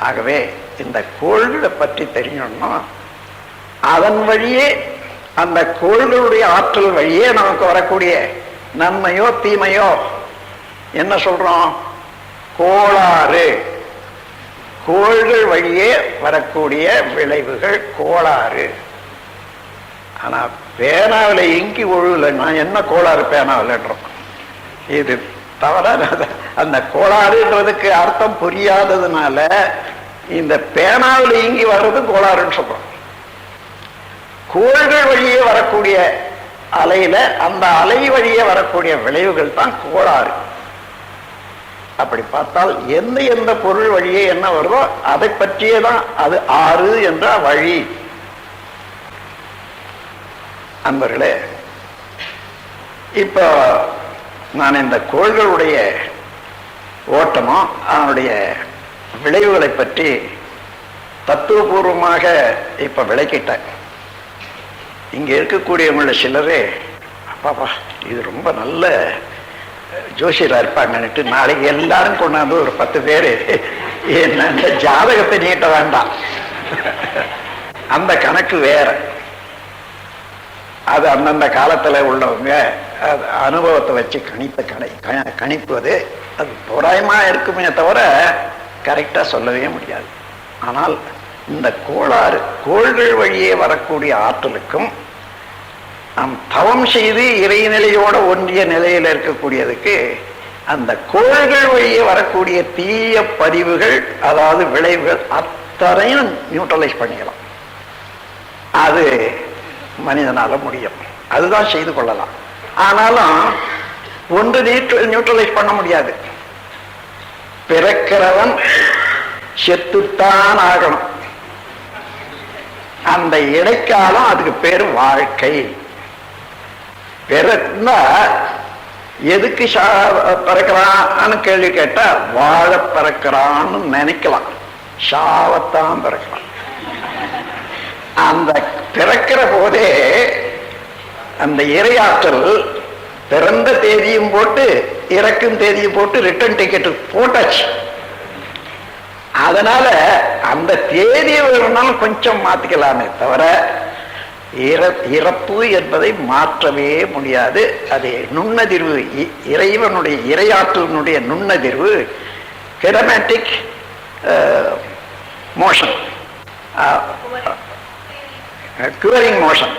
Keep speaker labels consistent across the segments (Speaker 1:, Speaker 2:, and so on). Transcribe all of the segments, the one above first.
Speaker 1: ஆகவே இந்த கோள்களை பற்றி தெரியணும்னா அதன் வழியே அந்த கோள்களுடைய ஆற்றல் வழியே நமக்கு வரக்கூடிய நன்மையோ தீமையோ என்ன சொல்றோம்? கோளாறு. கோள்கள் வழியே வரக்கூடிய விளைவுகள் கோளாறு. ஆனா பேனாவில் இங்கி ஒழுகலை. நான் என்ன கோளாறு பேனாவில்ன்றோம்? இது தவறாத அந்த கோளாறுன்றதுக்கு அர்த்தம் புரியாததுனால இந்த பேனாவில் இங்கி வர்றது கோளாறுன்னு சொல்றோம். கோள்கள் வழியே வரக்கூடிய அலையில அந்த அலை வழியே வரக்கூடிய விளைவுகள் தான் கோளாறு. அப்படி பார்த்தால் எந்த எந்த பொருள் வழியே என்ன வருதோ அதை பற்றியே தான் அது ஆறு என்ற வழி. அன்பர்களே இப்போ நான் இந்த கோள்களுடைய ஓட்டமோ அதனுடைய விளைவுகளை பற்றி தத்துவபூர்வமாக இப்ப விளக்கிட்டேன். இங்க இருக்கக்கூடியவங்கள சிலரே அப்பாப்பா இது ரொம்ப நல்ல ஜோசியரா இருப்பாங்கன்னுட்டு நாளைக்கு எல்லாரும் கொண்டாந்து ஒரு பத்து பேரு என்ன ஜாதகத்தை நீட்ட வேண்டாம். அந்த கணக்கு வேற. அது அந்தந்த காலத்துல உள்ளவங்க அனுபவத்தை வச்சு கணித்த கணை க- கணிப்பது அது தோராயமாக இருக்குமே தவிர கரெக்டா சொல்லவே முடியாது. ஆனால் இந்த கோளாறு கோள்கள் வழியே வரக்கூடிய ஆற்றலுக்கும் நாம் தவம் செய்து இறைநிலையோட ஒன்றிய நிலையில் இருக்கக்கூடியதுக்கு அந்த கோள்கள் வழியே வரக்கூடிய தீய பதிவுகள் அதாவது விளைவுகள் அத்தனையும் நியூட்ரலைஸ் பண்ணிக்கலாம் அது மனிதனால முடியும். அதுதான் செய்து கொள்ளலாம். ஆனாலும் ஒன்று நியூட்ரலைஸ் பண்ண முடியாது. பிறக்கிறவன் செத்துத்தான் ஆகணும். அந்த இடைக்காலம் அதுக்கு பேரு வாழ்க்கை. பிறந்தா எதுக்கு பிறக்கிறான்னு கேள்வி கேட்டா வாழ பிறக்கிறான்னு நினைக்கலாம். சாவத்தான் பிறக்கலாம். அந்த பிறக்கிற போதே அந்த இரையாற்றல் பிறந்த தேதியும் போட்டு இறக்கும் தேதியும் போட்டு ரிட்டர்ன் டிக்கெட் போட்டாச்சு. அதனால அந்த தேதியை வேணும்னாலும் கொஞ்சம் மாத்திக்கலாமே தவிர இற- இறப்பு என்பதை மாற்றவே முடியாது. அது நுண்ணதிர்வு இ- இறைவனுடைய இரையாற்றலினுடைய நுண்ணதிர்வு kinematic motion quivering motion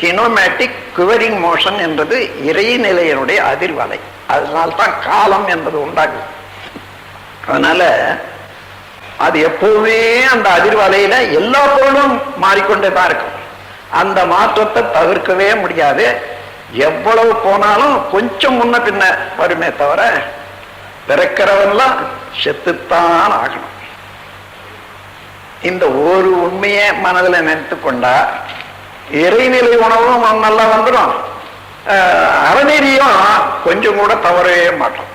Speaker 1: kinematic quivering motion என்பது இறைநிலையனுடைய அதிர்வலை. அதனால்தான் காலம் என்பது உண்டாகுது. அதனால அது எப்பவுமே அந்த அதிர்வலையில எல்லா பொருளும் மாறிக்கொண்டே தான் இருக்கும். அந்த மாற்றத்தை தவிர்க்கவே முடியாது. எவ்வளவு போனாலும் கொஞ்சம் முன்ன பின்ன வருமே தவிர பிறக்கிறவன்லாம் செத்துத்தான் ஆகணும். இந்த ஒரு உண்மையை மனதில் நினைத்து கொண்டா இறைநிலை உணவும் நல்லா வந்துடும். அறநெறியும் கொஞ்சம் கூட தவறவே மாட்டோம்.